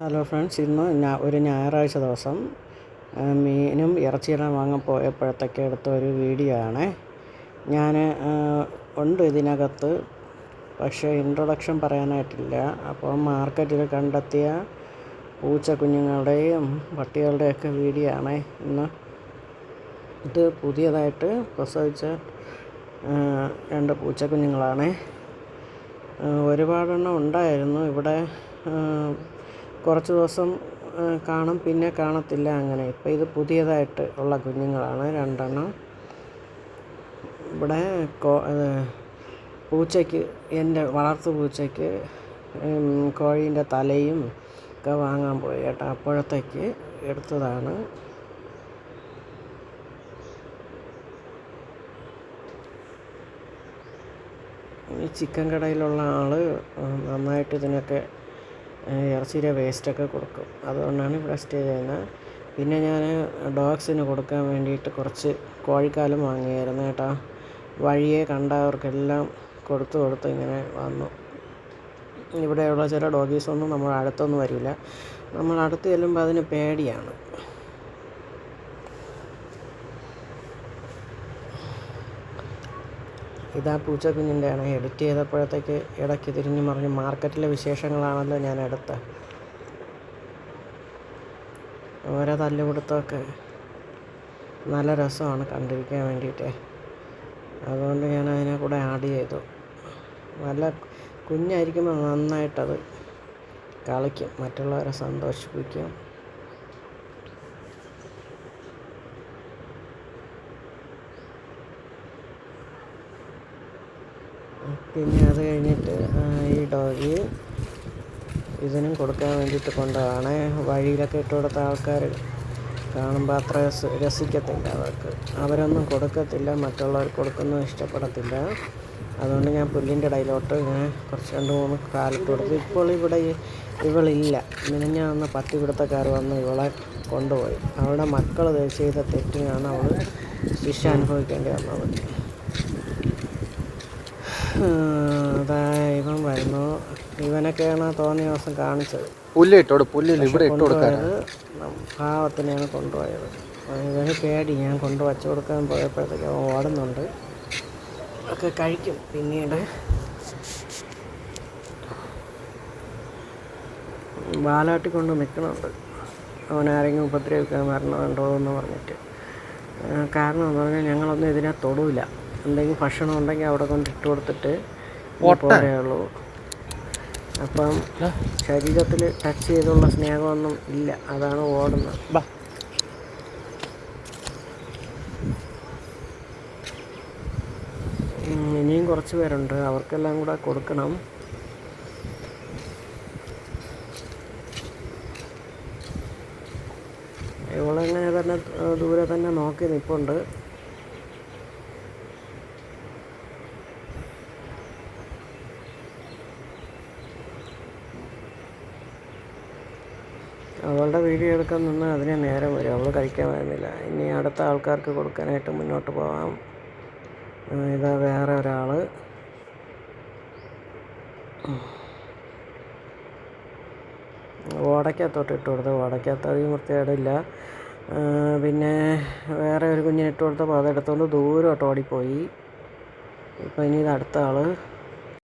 Hello friends ഇന്ന് ഞാ- ഒരു ഞായറാഴ്ച ദിവസം മീനും ഇറച്ചിയെല്ലാം വാങ്ങാൻ പോയപ്പോഴത്തേക്ക് എടുത്ത ഒരു വീഡിയോ ആണ്. ഞാൻ ഉണ്ട് ഇതിനകത്ത് പക്ഷേ ഇൻട്രൊഡക്ഷൻ പറയാനായിട്ടില്ല. അപ്പോൾ മാർക്കറ്റിൽ കണ്ടെത്തിയ പൂച്ച കുഞ്ഞുങ്ങളുടെയും പട്ടികളുടെയൊക്കെ വീഡിയോ ആണ് ഇന്ന്. ഇത് പുതിയതായിട്ട് പ്രസവിച്ച രണ്ട് പൂച്ച കുഞ്ഞുങ്ങളാണ് ഒരുപാടെണ്ണം ഉണ്ടായിരുന്നു. ഇവിടെ കുറച്ച് ദിവസം കാണും. പിന്നെ കാണത്തില്ല അങ്ങനെ. ഇപ്പോൾ ഇത് പുതിയതായിട്ട് ഉള്ള കുഞ്ഞുങ്ങളാണ് രണ്ടെണ്ണം. ഇവിടെ കോ പൂച്ചയ്ക്ക് എന്റെ വളർത്തു പൂച്ചയ്ക്ക് കോഴീന്റെ തലയും ഒക്കെ വാങ്ങാൻ പോയി കേട്ടോ. അപ്പോഴത്തേക്ക് എടുത്തതാണ്. ഈ ചിക്കൻ കടയിലുള്ള ആൾ നന്നായിട്ട് ഇതിനൊക്കെ ഇറച്ചിയുടെ വേസ്റ്റൊക്കെ കൊടുക്കും. അതുകൊണ്ടാണ് ഇവിടെ സ്റ്റേ ചെയ്യുന്നത്. പിന്നെ ഞാൻ ഡോഗ്സിന് കൊടുക്കാൻ വേണ്ടിയിട്ട് കുറച്ച് കോഴിക്കാലും വാങ്ങിയായിരുന്നു കേട്ടോ. വഴിയെ കണ്ടവർക്കെല്ലാം കൊടുത്തു കൊടുത്ത് ഇങ്ങനെ വന്നു. ഇവിടെയുള്ള ചില ഡോഗീസൊന്നും നമ്മൾ അടുത്തൊന്നും വരില്ല. നമ്മൾ അടുത്ത് ചെല്ലുമ്പോൾ അതിന് പേടിയാണ്. ഇതാ പൂച്ച കുഞ്ഞിന്റെയാണ് എഡിറ്റ് ചെയ്തപ്പോഴത്തേക്ക് ഇടയ്ക്ക് തിരിഞ്ഞു മറിഞ്ഞ് മാർക്കറ്റിലെ വിശേഷങ്ങളാണല്ലോ ഞാൻ എടുത്തത് ഓരോ തല്ലുപിടുത്തമൊക്കെ നല്ല രസമാണ് കണ്ടിരിക്കാൻ വേണ്ടിയിട്ട്. അതുകൊണ്ട് ഞാൻ അതിനെ കൂടെ ആഡ് ചെയ്തു. നല്ല കുഞ്ഞായിരിക്കുമ്പോൾ നന്നായിട്ടത് കളിക്കും. മറ്റുള്ളവരെ സന്തോഷിപ്പിക്കും. പിന്നെ അത് കഴിഞ്ഞിട്ട് ഈ ഡോഗി ഇതിനും കൊടുക്കാൻ വേണ്ടിയിട്ട് കൊണ്ടതാണ്. വഴിയിലൊക്കെ ഇട്ട് കൊടുത്ത ആൾക്കാർ കാണുമ്പോൾ അത്ര രസ- രസിക്കത്തില്ല അവർക്ക്. അവരൊന്നും കൊടുക്കത്തില്ല മറ്റുള്ളവർ കൊടുക്കുന്നത് ഇഷ്ടപ്പെടത്തില്ല. അതുകൊണ്ട് ഞാൻ പുല്ലിന്റെ ഇടയിലോട്ട് ഇങ്ങനെ കുറച്ച് രണ്ട് മൂന്ന് കാലിട്ട് കൊടുത്തു. ഇപ്പോൾ ഇവിടെ ഇവളില്ല ഇവളില്ല മിനിഞ്ഞാന്ന് പത്തി പിടുത്തക്കാർ വന്ന് ഇവളെ കൊണ്ടുപോയി. അവളുടെ മക്കൾ ചെയ്ത തെറ്റിനാണ് അവൾ ശിക്ഷ അനുഭവിക്കേണ്ടി വന്നത്. ഇവൻ വരുന്നു. ഇവനൊക്കെയാണ് തോന്നിയ ദിവസം കാണിച്ചത്. പുല്ല് ഇട്ടോട് പുല്ലില്ല ഇവിടെ ഇട്ട് കൊടുക്കാൻ പാവത്തിനെയാണ് കൊണ്ടുപോയത്. ഇവന് പേടി ഞാൻ കൊണ്ട് വച്ചു കൊടുക്കാൻ പോയപ്പോഴത്തേക്ക് അവൻ ഓടുന്നുണ്ട്. ഒക്കെ കഴിക്കും പിന്നീട്. വാലാട്ടി കൊണ്ട് നിൽക്കണുണ്ട് അവൻ ആരെങ്കിലും ഉപദ്രവിക്കാൻ വരണമുണ്ടോ എന്ന് പറഞ്ഞിട്ട്. കാരണം എന്ന് പറഞ്ഞാൽ ഞങ്ങളൊന്നും ഇതിനെ തൊടൂല. എന്തെങ്കിലും ഭക്ഷണം ഉണ്ടെങ്കിൽ അവിടെ കൊണ്ട് ഇട്ട് കൊടുത്തിട്ട് പോരേ ഉള്ളൂ. അപ്പം ശരീരത്തിൽ ടച്ച് ചെയ്തുള്ള സ്നേഹമൊന്നും ഇല്ല. അതാണ് ഓടുന്നത്. ഇനിയും കുറച്ച് പേരുണ്ട്. അവർക്കെല്ലാം കൂടെ കൊടുക്കണം. ഇവളെങ്ങനെ തന്നെ ദൂരെ തന്നെ നോക്കി നിൽപ്പുണ്ട് അവളുടെ വീഡിയോ എടുക്കാൻ നിന്ന് അതിന് നേരം വരും. അവൾ കഴിക്കാൻ വരുന്നില്ല. ഇനി അടുത്ത ആൾക്കാർക്ക് കൊടുക്കാനായിട്ട് മുന്നോട്ട് പോകാം ഇതാ വേറെ ഒരാൾ ഓടയ്ക്കകത്തോട്ട് ഇട്ട് കൊടുത്തു ഓടയ്ക്കകത്ത് അധികം വൃത്തികേടില്ല. പിന്നെ വേറെ ഒരു കുഞ്ഞിന് ഇട്ട് കൊടുത്തപ്പോൾ അതെടുത്തുകൊണ്ട് ദൂരോട്ട് ഓടിപ്പോയി. ഇപ്പം ഇനി ഇത് അടുത്ത ആൾ